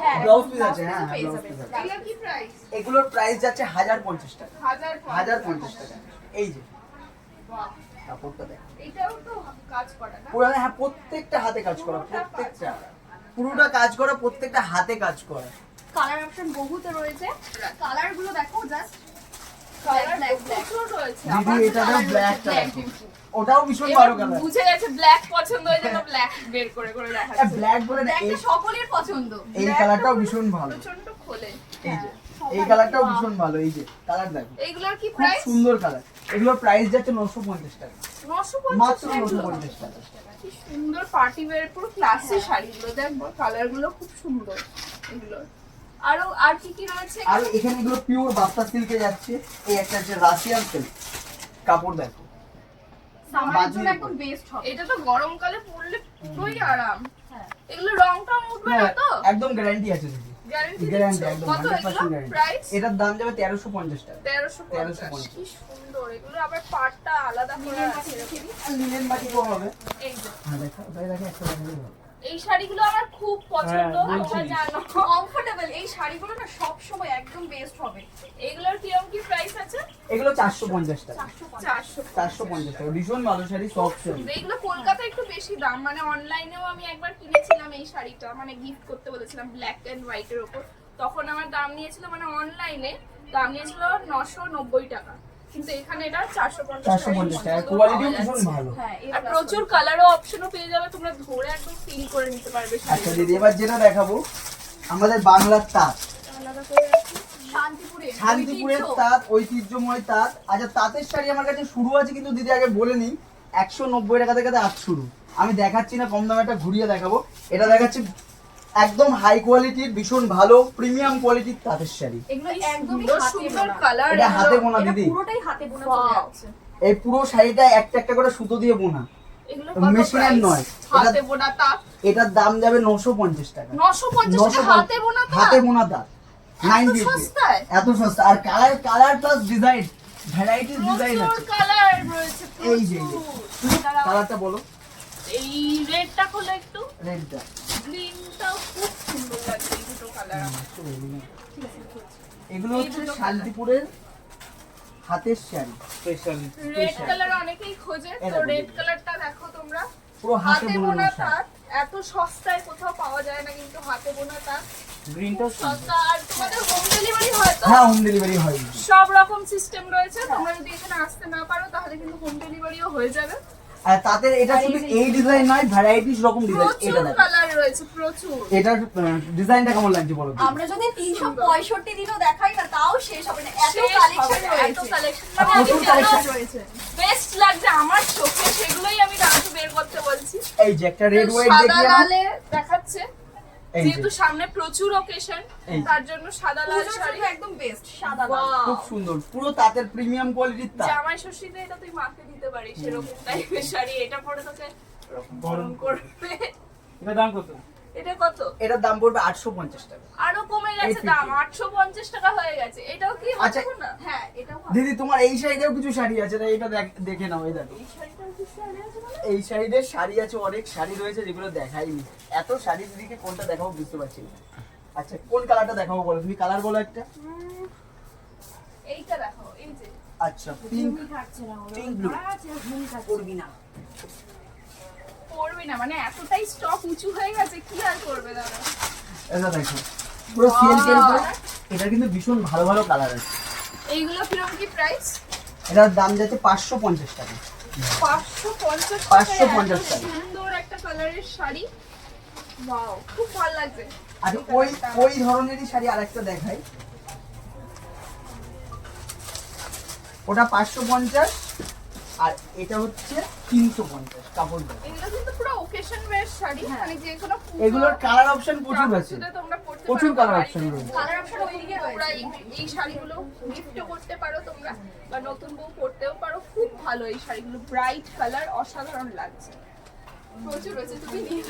হ্যাঁ, blouse piece আছে হ্যাঁ ব্লাউজ পিস আছে। এগুলোর প্রাইস যাচ্ছে হাজার পঞ্চাশ টাকা। হাজার পঞ্চাশ টাকা। এই যে। কাপড়টা দেখ। এটাও তো কাজ করা না? পুরো হ্যাঁ প্রত্যেকটা হাতে কাজ করা পুরোটা কাজ প্রত্যেকটা। পুরোটা কাজ করা প্রত্যেকটা হাতে কাজ করা। কালার অপশন বহুত রয়েছে। কালারগুলো দেখো জাস্ট ওটাও ভীষণ ভালো কালার বুঝে গেছে ব্ল্যাক পছন্দ হয়ে যাবে ব্ল্যাক বের করে করে দেখাচ্ছে। ব্ল্যাক বলে না সকলের পছন্দ। এই কালারটাও ভীষণ ভালো। প্রচণ্ড খোলে। এই যে কালারটাও ভীষণ ভালো এই যে কালার দেখো। এইগুলোর কি খুব প্রাইস সুন্দর কালার এগুলোর প্রাইস যাচ্ছে নশো পঞ্চাশ টাকা। নশো মাত্র পঞ্চাশ নশো পঞ্চাশ টাকা। কি সুন্দর পার্টি ওয়্যার পুরো ক্লাসি হ্যাঁ। শাড়িগুলো দেখব কালারগুলো খুব সুন্দর এগুলো আরও আর কি কি রয়েছে? আর এখানে এগুলো পিওর বাপ্তা সিল্কে যাচ্ছে। এই একটা হচ্ছে রাশিয়ান সিল্ক কাপড় দেখো। সামারের জন্য বাজিয়ে একদম। বেস্ট হবে। এটা তো গরমকালে পরলে পুরোই আরাম। হ্যাঁ। এগুলো রংটা উঠবে না তো? একদম গ্যারান্টি আছে দিদি। গ্যারান্টি গ্যারান্টি একদম কত হান্ড্রেড এগুলো পার্সেন্ট গ্যারান্টি প্রাইস এটার দাম যাবে তেরোশো পঞ্চাশ টাকা। তেরোশো পঞ্চাশ। কি সুন্দর এগুলো আবার পাটটা আলাদা করে আছে। লিনেন বাটিকও হবে। এই যে। হ্যাঁ দেখো ওটাই দেখে একটা এই শাড়িগুলো আমার খুব পছন্দ হ্যাঁ, তোমরা জানো। কমফোর্টেবল এই শাড়িগুলো না সব সময় একদম বেস্ট হবে। এগুলোর কীরকম কি প্রাইস আছে? এগুলো চারশো পঞ্চাশ টাকা। চারশো পঞ্চাশ টাকা। ভীষণ ভালো শাড়ি সফট শাড়ি এইগুলো কলকাতায় একটু বেশি দাম। মানে অনলাইনেও আমি একবার কিনেছিলাম এই শাড়িটা। মানে গিফট করতে বলেছিলাম ব্ল্যাক এন্ড হোয়াইটের ওপর। তখন আমার দাম নিয়েছিল মানে অনলাইনে দাম নিয়েছিল নশো নব্বই টাকা। কিন্তু এখানে এটা চারশো পঞ্চাশ পঞ্চাশ টাকা। কোয়ালিটিও ভীষণ ভালো। হ্যাঁ আর প্রচুর। কালারও অপশনও পেয়ে যাবে। তোমরা ধরে একদম ফিল করে নিতে পারবে আচ্ছা দিদি এবার যেটা দেখাবো আমাদের বাংলার তাঁত। আলাদা করে শান্তিপুরের তাঁত ঐতিহ্যময় তাঁত। আচ্ছা তাঁতের শাড়ি আমার কাছে শুরু আছে কিন্তু দিদি আগে বলে নিই। একশো নব্বই টাকা থেকে আজ শুরু। আমি দেখাচ্ছি না কম দামে একটা ঘুরিয়ে দেখাবো। এটা দেখাচ্ছি একদম হাই কোয়ালিটির ভীষণ ভালো প্রিমিয়াম কোয়ালিটির তাঁতের শাড়ি। এগুলো কি একদমই সুন্দর হাতে বোনা। এটা হাতে বোনা দিদি। এই পুরো শাড়িটা একটা একটা করে সুতো দিয়ে বোনা। মেশিনের নয়। হাতে বোনা তাঁত। এটার দাম যাবে নশো পঞ্চাশ টাকা নশো পঞ্চাশ। হাতে বোনা তাঁত? হাতে বোনা তাঁত। এত সস্তা আর colour colour plus design varieties design আছে। কালার রয়েছে এই যে, কালারটা বলো। এই রেডটা খোলো একটু। রেডটা। গ্রিনটাও খুব সুন্দর লাগছে এই দুটো কালার এগুলো হচ্ছে শান্তিপুরের হাতের শাড়ি। স্পেশাল রেড কালার অনেকেই খোঁজে তো রেড কালারটা দেখো তোমরা। পুরো হাতে বোনা তাঁত এত সস্তায় কোথাও পাওয়া যায় না কিন্তু হাতে বোনা তাঁত গ্রিনটা সস্তা। আর তোমাদের হোম ডেলিভারি হয় তো? হ্যাঁ হোম ডেলিভারি হয়। সব রকম সিস্টেম রয়েছে। তোমরা যদি এখানে আসতে না পারো তাহলে কিন্তু হোম ডেলিভারিও হয়ে যাবে। আর তাতে এটা শুধু এই ডিজাইন নয় ভ্যারাইটিস রকম ডিজাইন এটা দেখো। কালার রয়েছে প্রচুর। এটার ডিজাইনটা কেমন লাগছে বলো আমরা যদি দিনও দেখাই না তাও শেষ হবে না। এত কালেকশন রয়েছে। মানে প্রচুর যেগুলো রয়েছে বেস্ট লাগছে আমার চোখে সেগুলোই আমি বের করতে এই যে একটা রেড হোয়াইট দেখিয়ে নাও। লালে দেখাচ্ছে। যেহেতু সামনে প্রচুর যে। তার জন্য সাদা লাল শাড়ি। একদম বেস্ট সাদা লাল। খুব সুন্দর। পুরো তাঁতের প্রিমিয়াম কোয়ালিটির তাঁত। জামাই ষষ্ঠীতে এটা তুই মাকে দিতে পারিস এরকম টাইপের শাড়ি। এটা পরে তোকে গরম করবে। এটা দাম কত? এটা কত? এটার দাম পড়বে আটশো পঞ্চাশ টাকা। আরও কমে গেছে দাম। আটশো পঞ্চাশ টাকা হয়ে গেছে। এটাও কি আচ্ছা। হচ্ছে না? হ্যাঁ এটাও দিদি তোমার এই সাইডেও কিছু শাড়ি আছে? না এটা দেখ- দেখে নাও এই দেখো। এই শাড়িটাও কি শাড়ি আছে? এই সাইডে শাড়ি আছে অনেক শাড়ি রয়েছে যেগুলো দেখাইনি। এত শাড়ি দিদিকে কোনটা দেখাবো বুঝতে পারছি না। আচ্ছা কোন কালারটা দেখাবো বলো? তুমি কালার বলো একটা। এইটা দেখো এই যে। আচ্ছা পিঙ্ক পিঙ্ক ব্লু। করবি না। পরবি না মানে এতটাই স্টক উঁচু হয়ে গেছে কি আর করবে দাদা? এটা দেখো পুরো সিল্কের উপরে এটা কিন্তু ভীষণ ভালো ভালো কালার আছে। এইগুলো কীরকম কি প্রাইস এটার দাম যাচ্ছে পাঁচশো পঞ্চাশ টাকা। পাঁচশো পঞ্চাশ 550 টাকা। সুন্দর একটা কালারের শাড়ি। ওয়াও খুব ভালো লাগছে। আর ওই ওই ধরনেরই শাড়ি আরেকটা দেখাই। ওটা পাঁচশো পঞ্চাশ আর এটা হচ্ছে তিনশো পঞ্চাশ কাপড় এগুলো কিন্তু পুরো ওকেশন ওয়্যার শাড়ি মানে যে কোনো এগুলোর কালার অপশন প্রচুর আছে। প্রচুর কালার অপশন রয়েছে। কালার অপশন ওইদিকে তোমরা। এই- শাড়িগুলো গিফটও করতে পারো তোমরা বা নতুন বউ পরতেও পারো। খুব ভালো এই শাড়িগুলো। ব্রাইট কালার অসাধারণ লাগছে। প্রচুর রয়েছে তুমি নিয়ে